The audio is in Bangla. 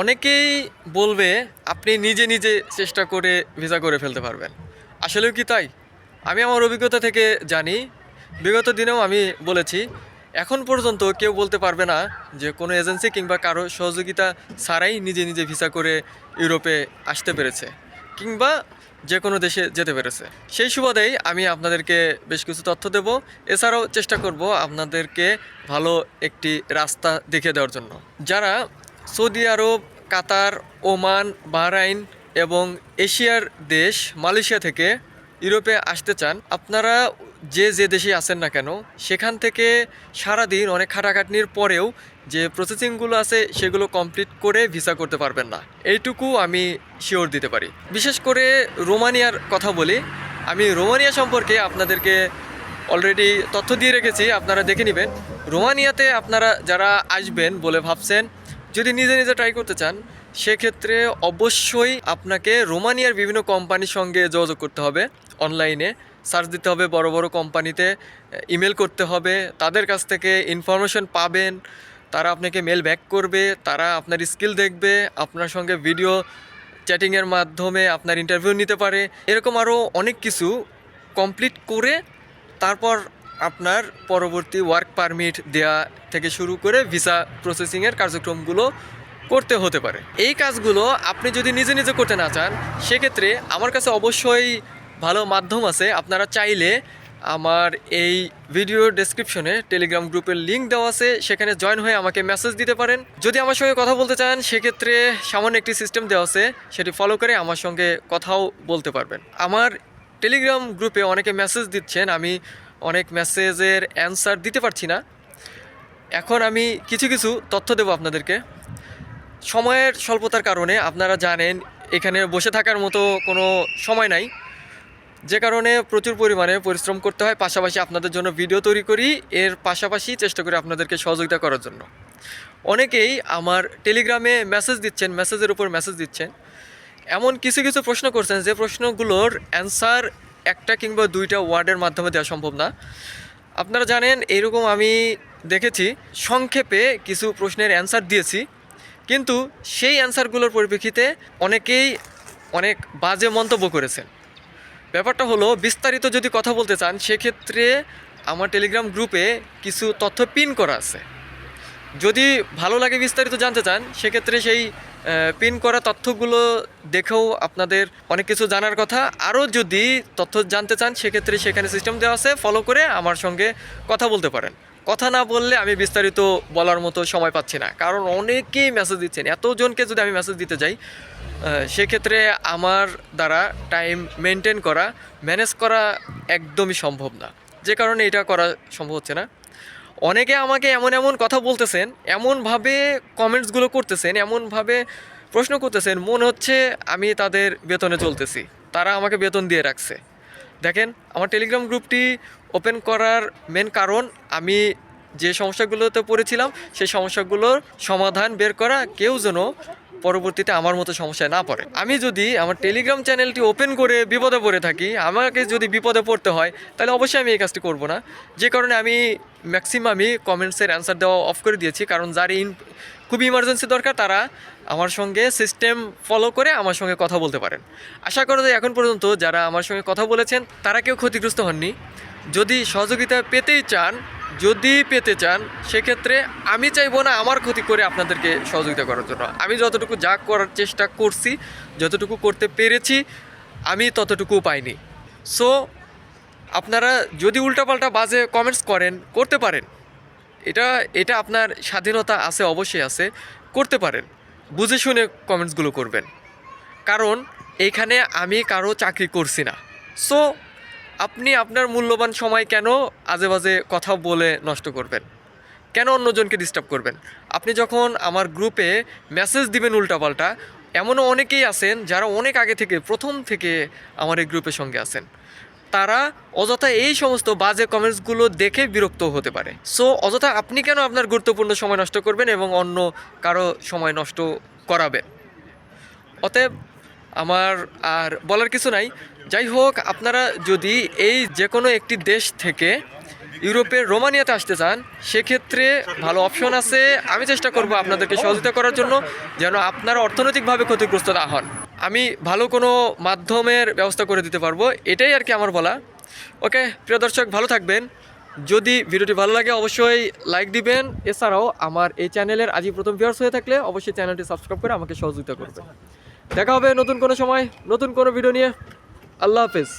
অনেকেই বলবে আপনি নিজে নিজে চেষ্টা করে ভিসা করে ফেলতে পারবেন। আসলেও কি তাই? আমি আমার অভিজ্ঞতা থেকে জানি। বিগত দিনেও আমি বলেছি, এখন পর্যন্ত কেউ বলতে পারবে না যে কোনো এজেন্সি কিংবা কারও সহযোগিতা ছাড়াই নিজে নিজে ভিসা করে ইউরোপে আসতে পেরেছে কিংবা যে কোনো দেশে যেতে পেরেছে। সেই সুবাদেই আমি আপনাদেরকে বেশ কিছু তথ্য দেব। এছাড়াও চেষ্টা করব আপনাদেরকে ভালো একটি রাস্তা দেখিয়ে দেওয়ার জন্য। যারা সৌদি আরব, কাতার, ওমান, বাহরাইন এবং এশিয়ার দেশ মালয়েশিয়া থেকে ইউরোপে আসতে চান। আপনারা যে যে দেশে আছেন না কেন, সেখান থেকে সারাদিন অনেক খাটাখাটনির পরেও যে প্রসেসিংগুলো আছে সেগুলো কমপ্লিট করে ভিসা করতে পারবেন না। এইটুকু আমি শিওর দিতে পারি। বিশেষ করে রোমানিয়ার কথা বলি। আমি রোমানিয়া সম্পর্কে আপনাদেরকে অলরেডি তথ্য দিয়ে রেখেছি, আপনারা দেখে নেবেন। রোমানিয়াতে আপনারা যারা আসবেন বলে ভাবছেন যদি নিজে নিজে ট্রাই করতে চান, সেক্ষেত্রে অবশ্যই আপনাকে রোমানিয়ার বিভিন্ন কোম্পানির সঙ্গে যোগাযোগ করতে হবে। অনলাইনে সার্চ দিতে হবে, বড় বড় কোম্পানিতে ইমেল করতে হবে। তাদের কাছ থেকে ইনফরমেশন পাবেন। তারা আপনাকে মেল ব্যাক করবে। তারা আপনার স্কিল দেখবে। আপনার সঙ্গে ভিডিও চ্যাটিংয়ের মাধ্যমে আপনার ইন্টারভিউ নিতে পারে। এরকম আরও অনেক কিছু কমপ্লিট করে তারপর আপনার পরবর্তী ওয়ার্ক পারমিট দেয়া থেকে শুরু করে ভিসা প্রসেসিংয়ের কার্যক্রমগুলো করতে হতে পারে। এই কাজগুলো আপনি যদি নিজে নিজে করতে না চান, সেক্ষেত্রে আমার কাছে অবশ্যই ভালো মাধ্যম আছে। আপনারা চাইলে আমার এই ভিডিও ডেসক্রিপশনে টেলিগ্রাম গ্রুপের লিঙ্ক দেওয়া আছে। সেখানে জয়েন হয়ে আমাকে মেসেজ দিতে পারেন। যদি আমার সঙ্গে কথা বলতে চান, সেক্ষেত্রে সামান্য একটি সিস্টেম দেওয়া আছে। সেটি ফলো করে আমার সঙ্গে কথাও বলতে পারবেন। আমার টেলিগ্রাম গ্রুপে অনেকে মেসেজ দিচ্ছেন। আমি অনেক মেসেজের অ্যান্সার দিতে পারছি না। এখন আমি কিছু কিছু তথ্য দেবো আপনাদেরকে। সময়ের স্বল্পতার কারণে আপনারা জানেন, এখানে বসে থাকার মতো কোনো সময় নাই। যে কারণে প্রচুর পরিমাণে পরিশ্রম করতে হয়, পাশাপাশি আপনাদের জন্য ভিডিও তৈরি করি, এর পাশাপাশি চেষ্টা করি আপনাদেরকে সহযোগিতা করার জন্য। অনেকেই আমার টেলিগ্রামে মেসেজ দিচ্ছেন মেসেজের উপর মেসেজ দিচ্ছেন। এমন কিছু কিছু প্রশ্ন করছেন, যে প্রশ্নগুলোর অ্যান্সার একটা কিংবা দুইটা ওয়ার্ডের মাধ্যমে দেওয়া সম্ভব না। আপনারা জানেন, এরকম আমি দেখেছি, সংক্ষেপে কিছু প্রশ্নের অ্যান্সার দিয়েছি। কিন্তু সেই অ্যান্সারগুলোর পরিপ্রেক্ষিতে অনেকেই অনেক বাজে মন্তব্য করেছেন। ব্যাপারটা হলো, বিস্তারিত যদি কথা বলতে চান, সেক্ষেত্রে আমার টেলিগ্রাম গ্রুপে কিছু তথ্য পিন করা আছে। যদি ভালো লাগে বিস্তারিত জানতে চান, সেক্ষেত্রে সেই পিন করা তথ্যগুলো দেখেও আপনাদের অনেক কিছু জানার কথা। আরও যদি তথ্য জানতে চান, সেক্ষেত্রে সেখানে সিস্টেম দেওয়া আছে। ফলো করে আমার সঙ্গে কথা বলতে পারেন। কথা না বললে আমি বিস্তারিত বলার মতো সময় পাচ্ছি না। কারণ অনেকেই মেসেজ দিচ্ছেন। এতজনকে যদি আমি মেসেজ দিতে যাই সেক্ষেত্রে আমার দ্বারা টাইম মেনটেন করা ম্যানেজ করা একদমই সম্ভব না। যে কারণে এটা করা সম্ভব হচ্ছে না। অনেকে আমাকে এমন এমন কথা বলতেছেন, এমনভাবে কমেন্টসগুলো করতেছেন, এমনভাবে প্রশ্ন করতেছেন, মনে হচ্ছে আমি তাদের বেতনে চলতেছি। তারা আমাকে বেতন দিয়ে রাখছে। দেখেন, আমার টেলিগ্রাম গ্রুপটি ওপেন করার মেন কারণ, আমি যে সমস্যাগুলোতে পড়েছিলাম, সেই সমস্যাগুলোর সমাধান বের করা, কেউ যেন পরবর্তীতে আমার মতো সমস্যায় না পড়ে। আমি যদি আমার টেলিগ্রাম চ্যানেলটি ওপেন করে বিপদে পড়ে থাকি, আমাকে যদি বিপদে পড়তে হয়, তাহলে অবশ্যই আমি এই কাজটি করব না। যে কারণে আমি ম্যাক্সিমামই কমেন্টসের অ্যান্সার দেওয়া অফ করে দিয়েছি, কারণ যার ইন খুবই ইমার্জেন্সি দরকার, তারা আমার সঙ্গে সিস্টেম ফলো করে আমার সঙ্গে কথা বলতে পারেন। আশা করা যায় এখন পর্যন্ত যারা আমার সঙ্গে কথা বলেছেন, তারা কেউ ক্ষতিগ্রস্ত হননি। যদি সহযোগিতা পেতেই চান যদি পেতে চান, সেক্ষেত্রে আমি চাইব না আমার ক্ষতি করে আপনাদেরকে সহযোগিতা করার জন্য। আমি যতটুকু যা করার চেষ্টা করছি, যতটুকু করতে পেরেছি, আমি ততটুকু পাইনি। সো আপনারা যদি উল্টাপাল্টা বাজে কমেন্টস করেন, করতে পারেন। এটা এটা আপনার স্বাধীনতা আছে, অবশ্যই আছে, করতে পারেন। বুঝে শুনে কমেন্টসগুলো করবেন। কারণ এইখানে আমি কারও চাকরি করছি না। সো আপনি আপনার মূল্যবান সময় কেন আজে বাজে কথা বলে নষ্ট করবেন? কেন অন্যজনকে ডিস্টার্ব করবেন? আপনি যখন আমার গ্রুপে মেসেজ দিবেন উল্টাপাল্টা, এমনও অনেকেই আছেন যারা অনেক আগে থেকে, প্রথম থেকে আমার এই গ্রুপের সঙ্গে আছেন। তারা অযথা এই সমস্ত বাজে কমেন্টসগুলো দেখে বিরক্ত হতে পারে। সো অযথা আপনি কেন আপনার গুরুত্বপূর্ণ সময় নষ্ট করবেন এবং অন্য কারও সময় নষ্ট করাবেন? অতএব আমার আর বলার কিছু নাই। যাই হোক, আপনারা যদি এই যে কোনো একটি দেশ থেকে ইউরোপের রোমানিয়াতে আসতে চান, সেক্ষেত্রে ভালো অপশন আছে। আমি চেষ্টা করব আপনাদেরকে সহযোগিতা করার জন্য যেন আপনারা অর্থনৈতিকভাবে ক্ষতিগ্রস্ত না হন। আমি ভালো কোনো মাধ্যমের ব্যবস্থা করে দিতে পারব, এটাই আর কি আমার বলা। ওকে, প্রিয় দর্শক, ভালো থাকবেন। যদি ভিডিওটি ভালো লাগে, অবশ্যই লাইক দিবেন। এছাড়াও আমার এই চ্যানেলের আজই প্রথম ভিউয়ার্স হয়ে থাকলে অবশ্যই চ্যানেলটি সাবস্ক্রাইব করে আমাকে সহযোগিতা করবেন। দেখা হবে নতুন কোনো সময়, নতুন কোনো ভিডিও নিয়ে। আল্লাহ হাফেজ।